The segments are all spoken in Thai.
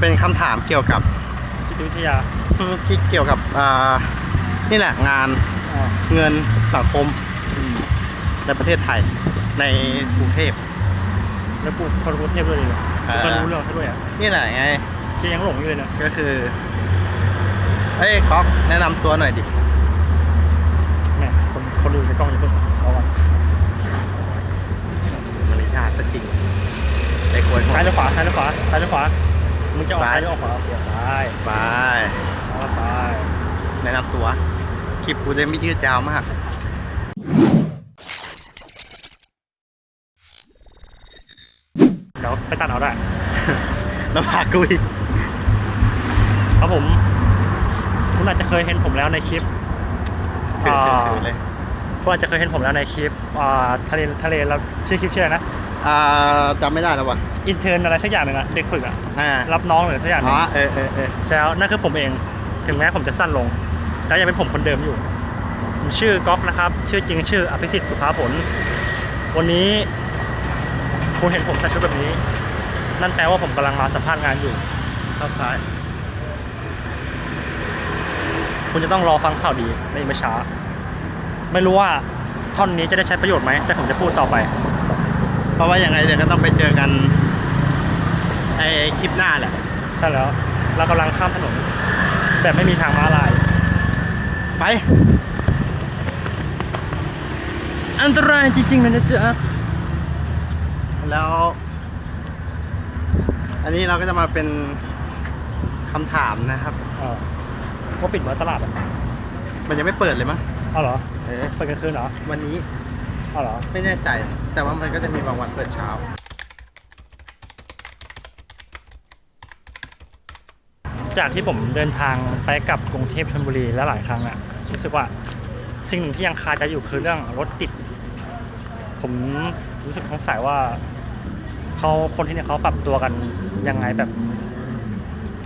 เป็นคำถามเกี่ยวกับจิตวิทยาที่เกี่ยวกับอ่านี่แหละงานอ๋อเงินสังคมในประเทศไทยในกรุงเทพ แล้วพูดคนกรุงเทพด้วยเลยเหรอเออก็รู้เรื่องเขาด้วยอะนี่แหละไงเจยังหลงอยู่เลยเนี่ยก็คือเอ้ยก๊อกแนะนำตัวหน่อยดิ แม่คนคนดูในกล้องอย่าเพิ่งเอาก่อนมารยาทซะจริงไอ้ควรซ้ายหรือขวาซ้ายหรือขวาซ้ายหรือขวา มึงจะออกซ้าย ซ้ายหรือออกขวาโอเคซ้ายไปเอาไปแนะนำตัว คลิปกูจะไม่ยืดยาวมาก เดี๋ยวไปตัดเอาได้แล้วพากูอีกครับผม คุณอาจจะเคยเห็นผมแล้วในคลิป ถืออ่าถือถือเลย คุณอาจจะเคยเห็นผมแล้วในคลิปอ่าทะเลทะเลเราชื่อคลิปชื่ออะไรนะ อ่าจำไม่ได้แล้ววะอินเทอร์นอะไรสักอย่างหนึ่งอะเด็กฝึกอะอ่ารับน้องหรือสักอย่างหอ๋นึ่องเออเออเออใช่แล้วนั่นคือผมเอง ถึงแม้ผมจะสั้นลง แต่ยังเป็นผมคนเดิมอยู่ผมชื่อก๊อฟนะครับ ชื่อจริงชื่ออภิสิทธิ์สุภาผล วันนี้ คุณเห็นผมใส่ชุดแบบนี้ นั่นแปลว่าผมกำลังมาสัมภาษณ์งานอยู่เข้าซ้าย คุณจะต้องรอฟังข่าวดีในอีกไม่ช้า ไม่รู้ว่าท่อนนี้จะได้ใช้ประโยชน์ไหมแต่ผมจะพูดต่อไปเพ ราะว่ายังไงเดี๋ยวก็ต้องไปเจอกันไอคลิปหน้าแหละ ใช่แล้ว เรากำลังข้ามถนนแบบไม่มีทางม้าลาย ไป อันตรายจริงๆเลยนะจ๊ะแล้ว อันนี้เราก็จะมาเป็นคำถามนะครับเออว่าปิดไว้ตลาดอะมันยังไม่เปิดเลยมั้งเอาเหรอ เออเปิดกลางคืนเหรอ วันนี้เอาเหรอ ไม่แน่ใจ แต่ว่ามันก็จะมีบางวันเปิดเช้า จากที่ผมเดินทางไปกลับกรุงเทพชลบุรีแล้วหลายครั้งอะรู้สึกว่าสิ่งหนึ่งที่ยังคาใจอยู่คือเรื่องรถติด ผมรู้สึกสงสัยว่าเขาคนที่เนี่ยเขาปรับตัวกันยังไงแบบ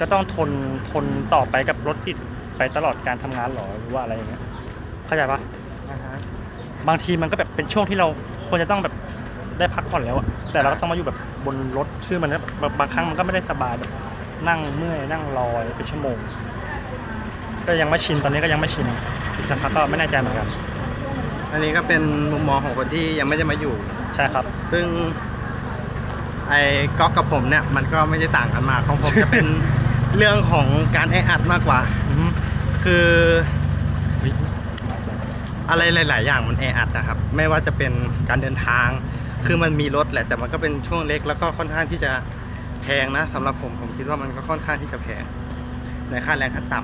จะต้องทนทนต่อไปกับรถติดไปตลอดการทำงานหรอหรือว่าอะไรอย่างเงี้ยเข้าใจปะบางทีมันก็แบบเป็นช่วงที่เรา ควรจะต้องแบบได้พักผ่อนแล้วอะแต่เราก็ต้องมาอยู่แบบบนรถคือมันแบบบางครั้งมันก็ไม่ได้สบายแบบนั่งเมื่อยนั่งรอเป็นชั่วโมง ก็ยังไม่ชินตอนนี้ก็ยังไม่ชินอีกสักพักก็ไม่แน่ใจเหมือนกันอันนี้ก็เป็นมุมมองของคนที่ยังไม่ได้มาอยู่ ใช่ครับ ซึ่ง ไอ้ก๊อกกับผมเนี่ย มันก็ไม่ได้ต่างกันมากของผมจะเป็น เรื่องของการแออัดมากกว่า อืมคือเฮ้ย อะไรหลาย ๆ อย่างมันแออัดนะครับ ไม่ว่าจะเป็นการเดินทาง คือมันมีรถแหละแต่มันก็เป็นช่วงเล็กแล้วก็ค่อนข้างที่จะแพงนะสำหรับผมผมคิดว่ามันก็ค่อนข้างที่จะแพงในค่าแรงขั้นต่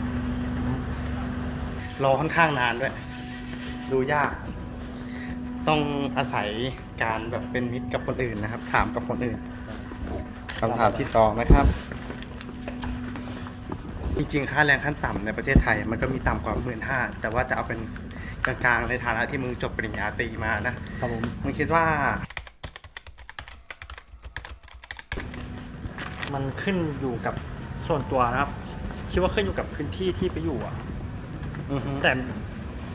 ำรอค่อนข้างนานด้วย ดูยาก ต้องอาศัยการแบบเป็นมิตรกับคนอื่นนะครับ ถามกับคนอื่นคำถามที่สองนะครับ จริงๆ ค่าแรงขั้นต่ำในประเทศไทยมันก็มีต่ำกว่าหมื่นห้าแต่ว่าจะเอาเป็น กลางๆในฐานะที่มึงจบปริญญาตรีมานะครับผมมึงคิดว่า มันขึ้นอยู่กับส่วนตัวนะครับ คิดว่าขึ้นอยู่กับพื้นที่ที่ไปอยู่อะอือฮึแต่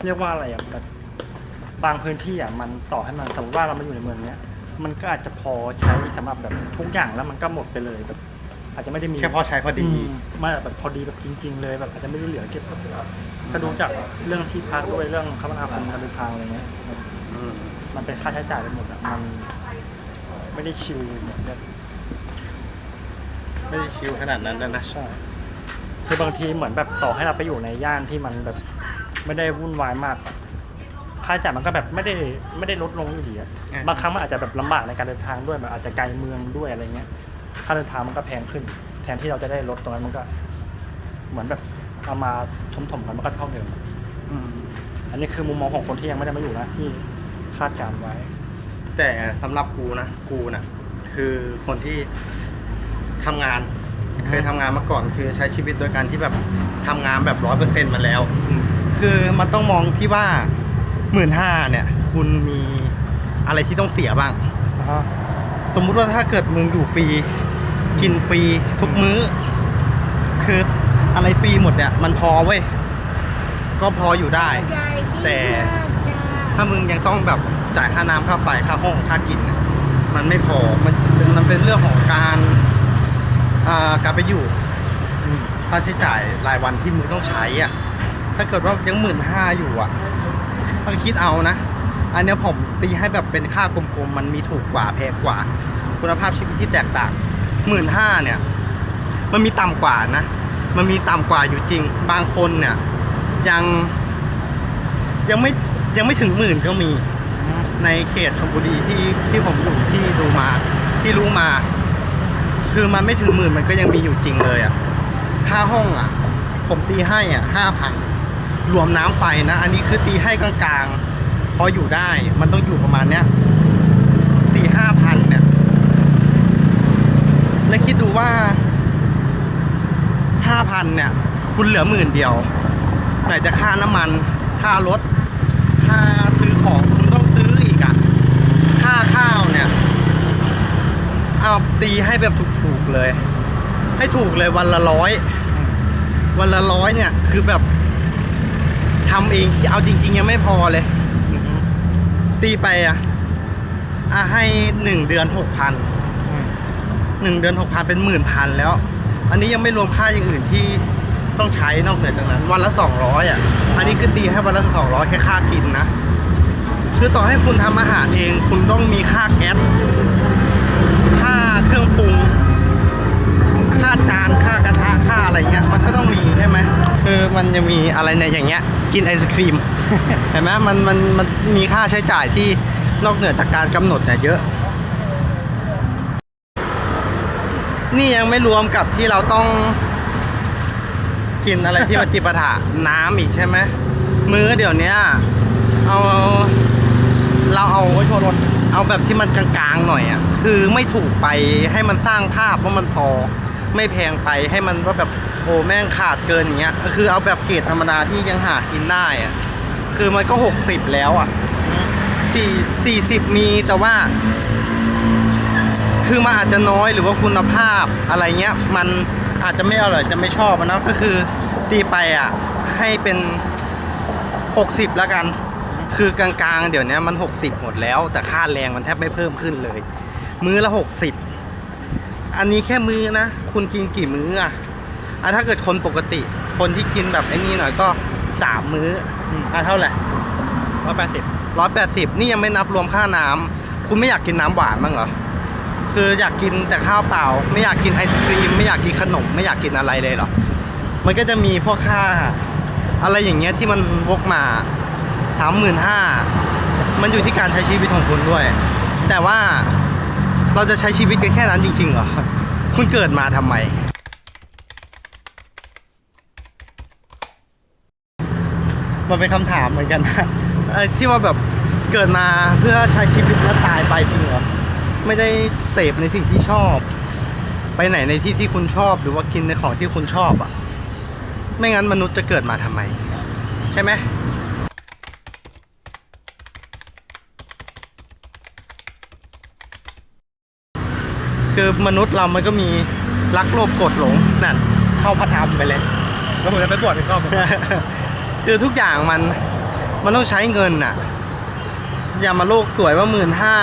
เรียกว่าอะไรอะแบบบางพื้นที่อะมันต่อให้มันสมมติว่าเรามาอยู่ในเมืองเนี้ย มันก็อาจจะพอใช้สำหรับแบบทุกอย่างแล้วมันก็หมดไปเลยแบบ อาจจะไม่ได้มีแค่พอใช้พอดีมไม่แบบพอดีแบบจริง ๆ เลยแบบอาจจะไม่ได้เหลือเก็บก็ดูจากเรื่องที่พักด้วยเรื่องคมนาคมการเดินทางอะไรเงี้ยอืมมันเป็นค่าใช้จ่ายไปหมดอะมันไม่ได้ชิลเหมือนแบบไม่ได้ชิลขนาดนั้นแล้วนะใช่คือบางทีเหมือนแบบต่อให้เราไปอยู่ในย่านที่มันแบบไม่ได้วุ่นวายมาก ค่าใช้จ่ายมันก็แบบไม่ได้ไม่ได้ลดลงอยู่ดีอะอ่าบางครั้งมันอาจจะแบบลำบากในการเดินทางด้วยแบบอาจจะไกลเมืองด้วยอะไรเงี้ย ค่าเดินทางมันก็แพงขึ้น แทนที่เราจะได้ลดตรงนั้นมันก็ เหมือนแบบเอามาถมๆกันมันก็เท่าเดิมอืมอันนี้คือมุมมองของคนที่ยังไม่ได้มาอยู่นะที่คาดการณ์ไว้ แต่สำหรับกูนะกูนะคือคนที่ทำงาน เคยทำงานมาก่อน คือใช้ชีวิตโดยการที่แบบทำงานแบบร้อยเปอร์เซ็นต์มาแล้ว คือมันต้องมองที่ว่าหมื่นห้าเนี่ย คุณมีอะไรที่ต้องเสียบ้างอ่าสมมุติว่าถ้าเกิดมึงอยู่ฟรี กินฟรีทุกมื้อ คืออะไรฟรีหมดเนี่ย มันพอเว้ย ก็พออยู่ได้ แต่ถ้ามึงยังต้องแบบจ่ายค่าน้ำค่าไฟค่าห้องค่ากินเนี่ยมันไม่พอ มันมันเป็นเรื่องของการอ่าการไปอยู่ค่าใช้จ่ายรายวันที่มึงต้องใช้อะ ถ้าเกิดว่ายังหมื่นห้าอยู่อะก็คิดเอานะ อันเนี้ยผมตีให้แบบเป็นค่ากลมๆ มันมีถูกกว่าแพงกว่า คุณภาพชีวิตที่แตกต่าง หมื่นห้าเนี่ย มันมีต่ำกว่านะ มันมีต่ำกว่าอยู่จริง บางคนเนี่ย ยัง ยังไม่ยังไม่ถึงหมื่นก็มีในเขตชลบุรีที่ที่ผมอยู่ที่ดูมา ที่รู้มา คือมันไม่ถึงหมื่นมันก็ยังมีอยู่จริงเลยอะ่ะค่าห้องอะ่ะ ผมตีให้อะห้าพันรวมน้ำไฟนะ อันนี้คือตีให้กลางๆพออยู่ได้มันต้องอยู่ประมาณเนี้ยสี่ห้าพันเนี่ย แล้วคิดดูว่าห้าพันเนี่ย คุณเหลือหมื่นเดียว ไหนจะค่าน้ำมัน ค่ารถ ค่าซื้อของคุณต้องซื้ออีกอะค่าข้าวเนี่ย เอาตีให้แบบถูกๆเลย ให้ถูกเลยวันละร้อย วันละร้อยเนี่ย คือแบบทำเอง เอาจริง ๆ ยังไม่พอเลย ตีไปอะอะให้หนึ่งเดือนหกพัน หนึ่งเดือนหกพันเป็นหมื่นพันแล้ว อันนี้ยังไม่รวมค่าอย่างอื่นที่ต้องใช้นอกเหนือจากนั้น วันละสองร้อยอะ อันนี้คือตีให้วันละสองร้อยแค่ค่ากินนะ คือต่อให้คุณทำอาหารเอง คุณต้องมีค่าแก๊ส ค่าเครื่องปรุง ค่าจาน ค่ากระทะ ค่าอะไรเงี้ย มันก็ต้องมีใช่ไหมคือมันจะมีอะไรในอย่างเงี้ย กินไอศครีม เห็นไหมมันมันมันมีค่าใช้จ่ายที่นอกเหนือจากการกำหนดเนี่ยเยอะ นี่ยังไม่รวมกับที่เราต้อง กินอะไรที่มันจิปาถะน้ำอีกใช่ไหมมื้อเดี๋ยวเนี้ยเอาเราเอาไว้โชว์รถเอาแบบที่มันกลางๆหน่อยอะคือไม่ถูกไปให้มันสร้างภาพว่ามันพอไม่แพงไปให้มันว่าแบบโอ้แม่งขาดเกินอย่างเงี้ยก็คือเอาแบบเกรดธรรมดาที่ยังหากินได้อะคือมันก็หกสิบแล้วอะสี่สี่สิบมีแต่ว่า คือมันอาจจะน้อยหรือว่าคุณภาพอะไรเงี้ย มันอาจจะไม่อร่อยจะไม่ชอบอะนะก็คือตีไปอะให้เป็น 60 แล้วกัน คือกลางๆ เดี๋ยวนี้มัน 60 หมดแล้ว แต่ค่าแรงมันแทบไม่เพิ่มขึ้นเลย มื้อละ 60 อันนี้แค่มื้อนะ คุณกินกี่มื้ออะอะถ้าเกิดคนปกติ คนที่กินแบบไอ้นี่หน่อยก็ 3 มื้ออืมอะเท่าไหร่ร้อยแปดสิบร้อยแปดสิบนี่ยังไม่นับรวมค่าน้ำคุณไม่อยากกินน้ำหวานบ้างเหรอ คืออยากกินแต่ข้าวเปล่า ไม่อยากกินไอศครีม ไม่อยากกินขนม ไม่อยากกินอะไรเลยเหรอ มันก็จะมีพวกค่า อะไรอย่างเงี้ยที่มันวกมาถามหมื่นห้ามันอยู่ที่การใช้ชีวิตของคุณด้วย แต่ว่าเราจะใช้ชีวิตกันแค่นั้นจริงๆเหรอ คุณเกิดมาทำไม มันเป็นคำถามเหมือนกันนะไอ้ที่ว่าแบบเกิดมาเพื่อใช้ชีวิตแล้วตายไปจริงเหรอ ไม่ได้เสพในสิ่งที่ชอบ ไปไหนในที่ที่คุณชอบ หรือว่ากินในของที่คุณชอบอะ ไม่งั้นมนุษย์จะเกิดมาทำไม ใช่ไหมคือมนุษย์เรามันก็มีรักโลภโกรธหลงนั่นเข้าพระธรรมไปเลยแล้วผมจะไปบวชอีกรอบหนึ่งคือทุกอย่างมันมันต้องใช้เงินน่ะ อย่ามาโลกสวยว่าหมื่นห้า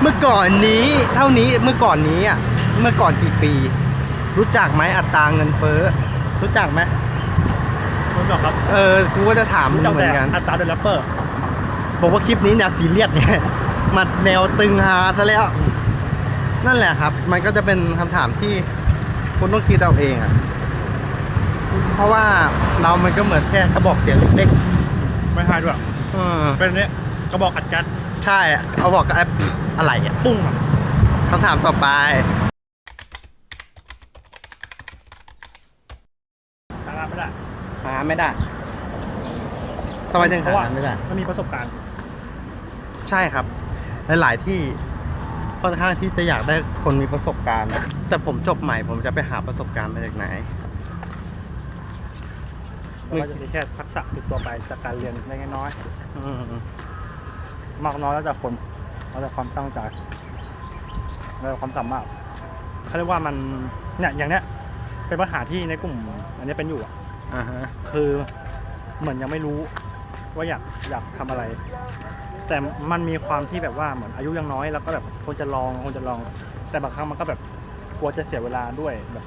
เมื่อก่อนนี้เท่านี้เมื่อก่อนนี้อะเมื่อก่อนกี่ปี รู้จักไหมอัตราเงินเฟ้อรู้จักไหมรู้จักครับเออกูก็จะถามมึรู้งจักเหมืแต่อนกันอัตราเดลเปอร์บอกว่าคลิปนี้แนวซีเรียสเนี่ยมาแนวตึงฮาซะแล้ว นั่นแหละครับ มันก็จะเป็นคำถามที่คุณต้องคิดเอาเองอะเพราะว่าเรามันก็เหมือนแค่กระบอกเสียงเล็กไม่ใช่ด้วยๆเออเป็นเนี้ยกระบอกอัดกัด ใช่อะเอาบอกกับแอปอะไรอะปุ้งอะคำถามต่อไปทางานไม่ได้หาไม่ได้ทำไมถึงเพราะว่าหาไม่ได้ มันมีประสบการณ์ ใช่ครับหลายๆที่ค่อนข้างที่จะอยากได้คนมีประสบการณ์ แต่ผมจบใหม่ผมจะไปหาประสบการณ์มาจากไหนแล้วก็จะมีแค่ทักษะติดตัวไปจากการเรียนเล็กๆน้อยอื มๆมากน้อยแล้วแต่คนแล้วแต่ความตั้งใจแล้วแต่ความสามารถเขาเรียกว่ามันเนี่ยอย่างเนี้ยเป็นปัญหาที่ในกลุ่ม อันนี้เป็นอยู่อะอ่าฮะคือเหมือนยังไม่รู้ ว่าอยากอยากทำอะไร แต่มันมีความที่แบบว่าเหมือนอายุยังน้อยแล้วก็แบบควรจะลองควรจะลอง แต่บางครั้งมันก็แบบกลัวจะเสียเวลาด้วยแบบ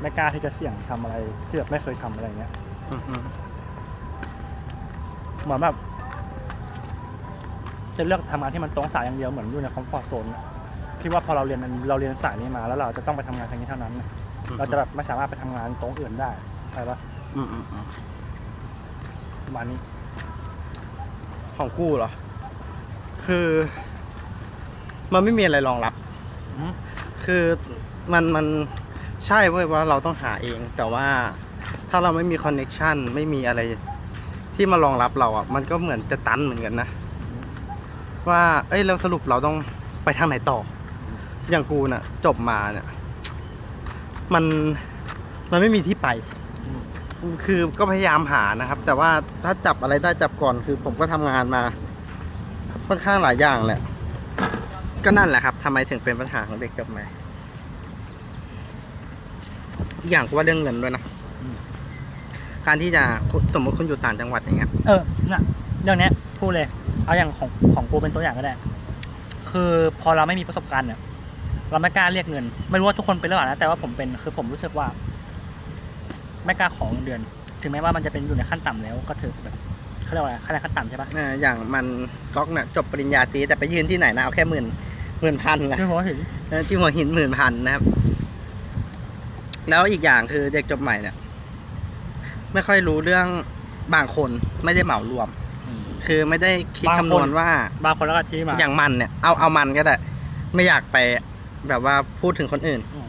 ไม่กล้าที่จะเสี่ยงทำอะไรที่แบบไม่เคยทำอะไรเงี้ยอืมอืมเหมือนแบบ จะเลือกทำงานที่มันตรงสายอย่างเดียวเหมือนอยู่ในคอมฟอร์ทโซนคิดว่าพอเราเรียนเราเรียนสายนี้มาแล้วเราจะต้องไปทำงานทางนี้เท่านั้นน่ะเราจะแบบไม่สามารถไปทำงานตรงอื่นได้ใช่ปะอืมอืมอืมประมาณนี้ ของกูเหรอ คือ มันไม่มีอะไรรองรับอืมคือมันมันใช่เว้ยว่าเราต้องหาเอง แต่ว่าถ้าเราไม่มีคอนเน็ชันไม่มีอะไรที่มารองรับเราอะ มันก็เหมือนจะตันเหมือนกันนะ ว่า เอ้ยแล้วสรุปเราต้องไปทางไหนต่อ อย่างกูน่ะ จบมาเนี่ย มันมันไม่มีที่ไป คือก็พยายามหานะครับ แต่ว่าถ้าจับอะไรได้จับก่อนคือผมก็ทำงานมา ค่อนข้างหลายอย่างแหละ ก็นั่นแหละครับทำไมถึงเป็นปัญหาของเด็กจบใหม่อย่างก็ว่าเรื่องเงินด้วยนะการที่จะสมมติคุณอยู่ต่างจังหวัดอย่างเงี้ย เออน่ะเรื่องนี้พูดเลย เอาอย่างของของกูเป็นตัวอย่างก็ได้ คือพอเราไม่มีประสบการณ์เนี่ย เราไม่กล้าเรียกเงิน ไม่รู้ว่าทุกคนเป็นหรือเปล่านะ แต่ว่าผมเป็น คือผมรู้สึกว่า ไม่กล้าของเงินเดือน ถึงแม้ว่ามันจะเป็นอยู่ในขั้นต่ำแล้วก็เถอะแบบเขาเรียกว่าอะไรขั้นขั้นต่ำใช่ปะเอ่ออย่างมันก๊อกเนี่ยจบปริญญาตรีแต่ไปยืนที่ไหนนะเอาแค่หมื่นหมื่นพันนะคือผมว่าถึงเออที่หัวหินหมื่นพันนะครับ แล้วอีกอย่างคือเด็กจบใหม่เนี่ย ไม่ค่อยรู้เรื่องบางคนไม่ได้เหมารวม คือไม่ได้คิดคำนวณว่า บางคนแล้วก็ชี้มา อย่างมันเนี่ยเอาเอามันก็ได้ไม่อยากไปแบบว่าพูดถึงคนอื่น อืม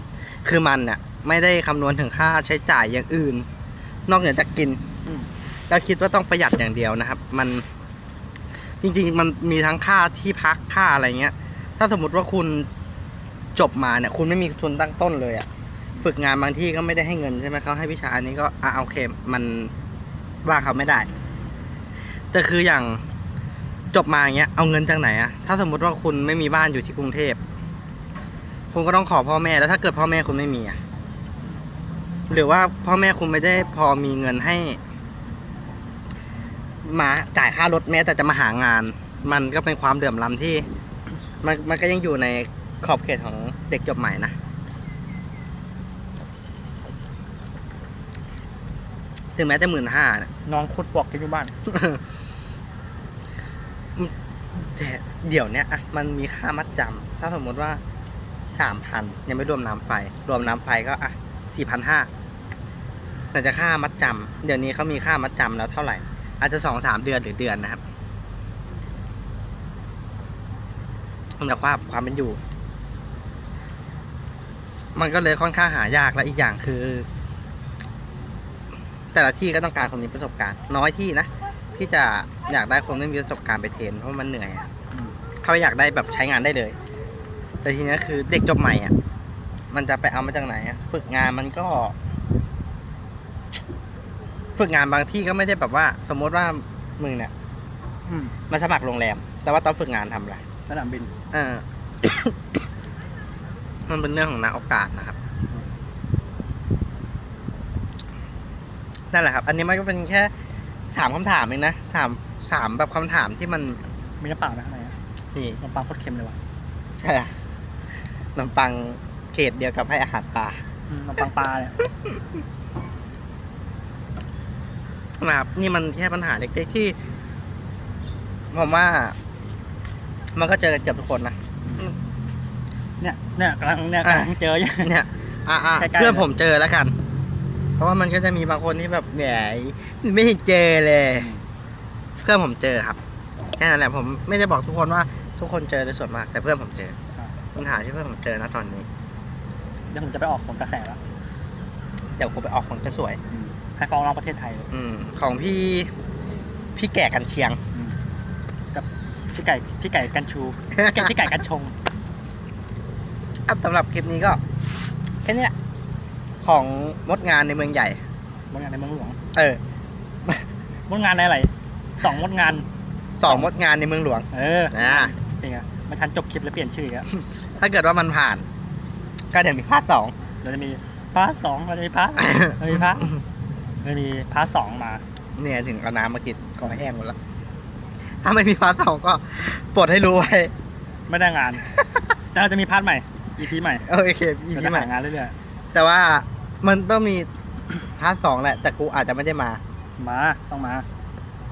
คือมันเนี่ยไม่ได้คำนวณถึงค่าใช้จ่ายอย่างอื่น นอกเหนือจากกินอืม แล้วคิดว่าต้องประหยัดอย่างเดียวนะครับ มันจริงๆมันมีทั้งค่าที่พักค่าอะไรเงี้ย ถ้าสมมติว่าคุณจบมาเนี่ย คุณไม่มีทุนตั้งต้นเลยอะฝึกงานบางที่ก็ไม่ได้ให้เงินใช่ไหมเขาให้วิชาอันนี้ก็อะโอเค มันว่าเขาไม่ได้ แต่คืออย่างจบมาอย่างเงี้ยเอาเงินจากไหนอะถ้าสมมติว่าคุณไม่มีบ้านอยู่ที่กรุงเทพคุณก็ต้องขอพ่อแม่แล้วถ้าเกิดพ่อแม่คุณไม่มีอะหรือว่าพ่อแม่คุณไม่ได้พอมีเงินให้ มาจ่ายค่ารถแม้แต่จะมาหางาน มันก็เป็นความเดือดร้อนที่ มันมันก็ยังอยู่ในขอบเขตของเด็กจบใหม่นะ ถึงแม้จะหมื่นห้านะนอนคุดปลอกกินอยู่บ้าน แต่เดี๋ยวเนี้ยอะมันมีค่ามัดจำถ้าสมมติว่าสามพันยังไม่รวมน้ำไฟ รวมน้ำไฟก็อะสี่พันห้าแต่จะค่ามัดจำเดี๋ยวนี้เขามีค่ามัดจำแล้วเท่าไหร่ อาจจะสองสามเดือนหรือเดือนนะครับแต่ความความเป็นอยู่ มันก็เลยค่อนข้างหายากและอีกอย่างคือ แต่ละที่ก็ต้องการคนมีประสบการณ์ น้อยที่นะที่จะอยากได้คนไม่มีประสบการณ์ไปเทรนเพราะมันเหนื่อยอะอืมเขาอยากได้แบบใช้งานได้เลย แต่ทีนี้คือเด็กจบใหม่อะมันจะไปเอามาจากไหนอะฝึกงานมันก็ ฝึกงานบางที่ก็ไม่ได้แบบว่า สมมติว่ามึงเนี่ยอืมมาสมัครโรงแรม แต่ว่าตอนฝึกงานทำอะไรสนามบิน เออ มันเป็นเรื่องของนักโอกาสนะครับ นั่นแหละครับ อันนี้มันก็เป็นแค่สามคำถามเองนะสามสามแบบคำถามที่มันมีน้ำเปล่านะข้างในอะนี่น้ำปลาโคตรเค็มเลยว่ะใช่อะขนมปังเขตเดียวกับให้อาหารปลา อืมน้ำปังปลาเนี่ยนะครับนี่มันแค่ปัญหาเล็กๆที่ผมว่า มันก็เจอกันเกือบทุกคนนะ เนี่ยเนี่ยกำลังเนี่ยกำลังเจออยู่ เนี่ย อะอะใกล้ๆ เพื่อนผมเจอแล้วกัน เพราะว่ามันก็จะมีบางคนที่แบบแหมไม่เห็นเจอเลยเพื่อนผมเจอครับแค่นั้นแหละผมไม่ได้บอกทุกคนว่าทุกคนเจอในส่วนมาก แต่เพื่อนผมเจอปัญหาที่เพื่อนผมเจอนะตอนนี้เดี๋ยวผมจะไปออกผลกระแสแล้วเดี๋ยวผมไปออกคนก็สวยให้ฟ้องร้องประเทศไทยเลยอืมของพี่พี่แก่กันเชียงอืมกับพี่ไก่พี่ไก่กันชูพี่ไก่พี่ไก่กันชงครับสำหรับคลิปนี้ก็แค่เนี้ย ของมดงานในเมืองใหญ่ มดงานในเมืองหลวงเออมดงานในอะไรสองมดงาน สองมดงานในเมืองหลวงเออนะเป็นไงมาทันจบคลิปแล้วเปลี่ยนชื่ออีกแล้วถ้าเกิดว่ามันผ่าน ก็เดี๋ยวมีภาคสองเราจะมีพาร์ทสองเราจะมีพาร์ทเราจะมีพาร์ทเราจะมีพาร์ทสองมา เนี่ยถึงเอาน้ำมากินคอแห้งหมดแล้วถ้าไม่มีภาคสองก็โปรดให้รู้ไว้ไม่ได้งานแล้วเราจะมีพาร์ทใหม่ EP ใหม่เออโอเคอีเดี๋ยวพีจะใหม่หางานเรื่อยแต่ว่า มันต้องมีพาร์ทสองแหละ แต่กูอาจจะไม่ได้มาๆมาต้องมา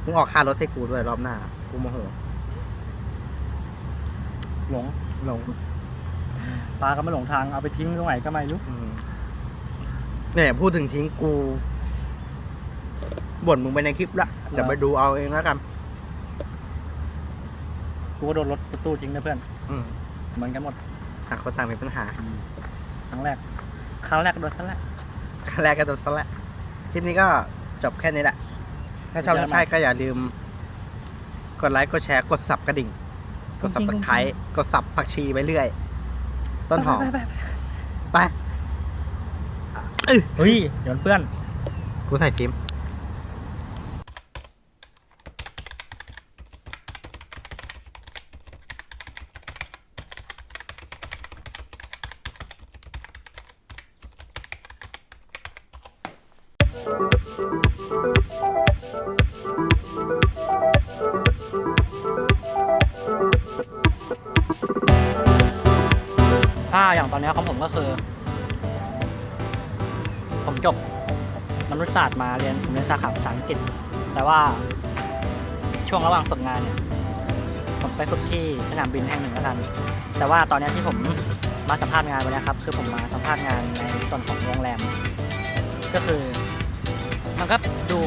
มึงออกค่ารถให้กูด้วยรอบหน้า กูโมโหหลงหลงปลาก็ไม่หลงทางเอาไปทิ้งตรงไหนก็ไม่รู้อืมเนี่ยพูดถึงทิ้งกูบ่นมึงไปในคลิปละเดี๋ยวไปดูเอาเองแล้วกันกูก็โดนรถตู้ทิ้งนะเพื่อนอืมเหมือนกันหมดต่างคนต่างมีปัญหา ครั้งแรกครั้งแรกก็โดนซะแล้ว ขั้นแรกก็โดนซะและคลิปนี้ก็จบแค่นี้แหละ ถ้าชอบเดี๋ยวถ้าใช่ก็อย่าลืม กดไลค์กดแชร์กดสับกระดิ่ง กดสับตะไคร้กดสับผักชีไปเรื่อย ต้นหอมไปไปไปไปเอ้ยเฮ้ยเดี๋ยวมันเปื้อนกูใส่ฟิล์ม นเนี้ยของผมก็คือ ผมจบมนุษยศาสตร์มาเรียนผมเรียนสาขาภาษาอังกฤษ แต่ว่าช่วงระหว่างฝึกงานเนี่ยผมไปฝึกที่สนามบินแห่งหนึ่งแล้วกันแต่ว่าตอนนี้ที่ผมมาสัมภาษณ์งานวันเนี้ยครับ คือผมมาสัมภาษณ์งานในส่วนของโรงแรม ก็คือ มันก็ดู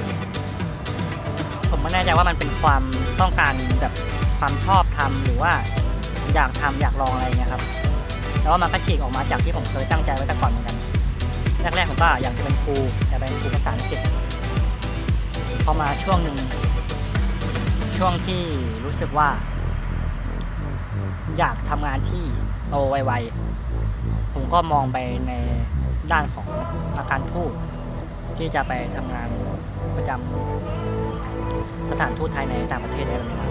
ผมไม่แน่ใจว่ามันเป็นความต้องการแบบความชอบทำหรือว่าอยากทำอยากลองอะไรเงี้ยครับ แต่ว่ามันก็ฉีกออกมาจากที่ผมเคยตั้งใจไว้แต่ก่อนเหมือนกันแรกๆผมก็อยากจะเป็นครูอยากเป็นครูภาษาอังกฤษพอมาช่วงหนึ่งช่วงที่รู้สึกว่า อยากทำงานที่โตไวๆผมก็มองไปในด้านของอาการทูตที่จะไปทำงานประจำสถานทูตไทยในต่างประเทศอะไรแบบนี้น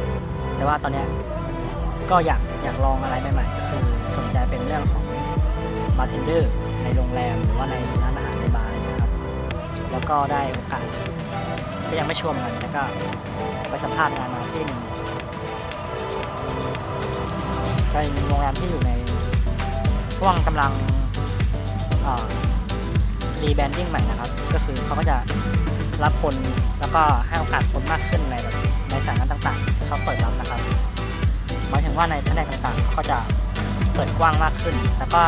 แต่ว่าตอนนี้ ก็อยากอยากลองอะไรใหม่ๆก็คือสนใจเป็นเรื่องของบาร์เทนเดอร์ในโรงแรมหรือว่าในร้านอาหารในบาร์นะครับ แล้วก็ได้โอกาสก็ยังไม่ชัวร์เหมือนกันแต่ก็ไปสัมภาษณ์งานมาที่หนึ่งเป็นโรงแรมที่อยู่ในช่วงกำลังรีแบรนดิ้งใหม่นะครับ ก็คือเขาก็จะรับคนแล้วก็ให้โอกาสคนมากขึ้นในแบบในสายงานต่างๆเขาเปิดรับนะครับ ว่าในแผนกต่างๆ ก็จะเปิดกว้างมากขึ้นแต่ก็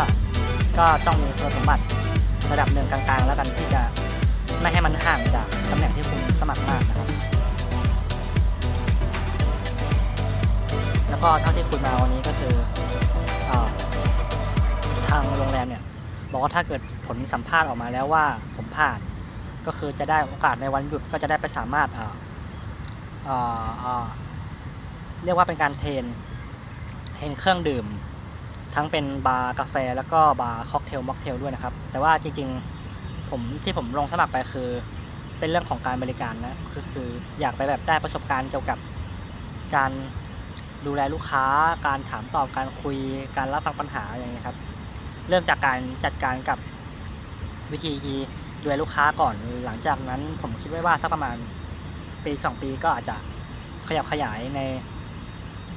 ก็ต้องมีคุณสมบัติระดับหนึ่งกลางๆ แล้วกันที่จะไม่ให้มันห่างจากตำแหน่งที่คุณสมัครมากนะครับ แล้วก็เท่าที่คุยมาวันนี้ก็คืออทางโรงแรมเนี่ยบอกว่าถ้าเกิดผลสัมภาษณ์ออกมาแล้วว่าผมผ่าน ก็คือจะได้โอกาสในวันหยุดก็จะได้ไปสามารถเรียกว่าเป็นการเทรน เทรนเครื่องดื่ม ทั้งเป็นบาร์กาแฟแล้วก็บาร์ค็อกเทลม็อกเทลด้วยนะครับ แต่ว่าจริงๆผมที่ผมลงสมัครไปคือ เป็นเรื่องของการบริการนะคือคืออยากไปแบบได้ประสบการณ์เกี่ยวกับการดูแลลูกค้า การถามตอบการคุยการรับฟังปัญหาอย่างเงี้ยครับ เริ่มจากการจัดการกับวิธีดูแลลูกค้าก่อนหลังจากนั้นผมคิดไว้ว่าสักประมาณปีสองปีก็อาจจะขยับขยายใน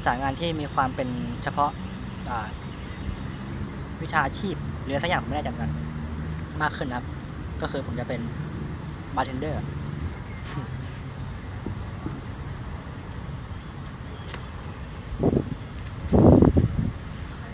สายงานที่มีความเป็นเฉพาะาวิชาชีพหรืออะไรสักอย่างผมไม่แน่ใจำกันมากขึ้นครับ ก็คือผมจะเป็นบาร์เทนเดอร์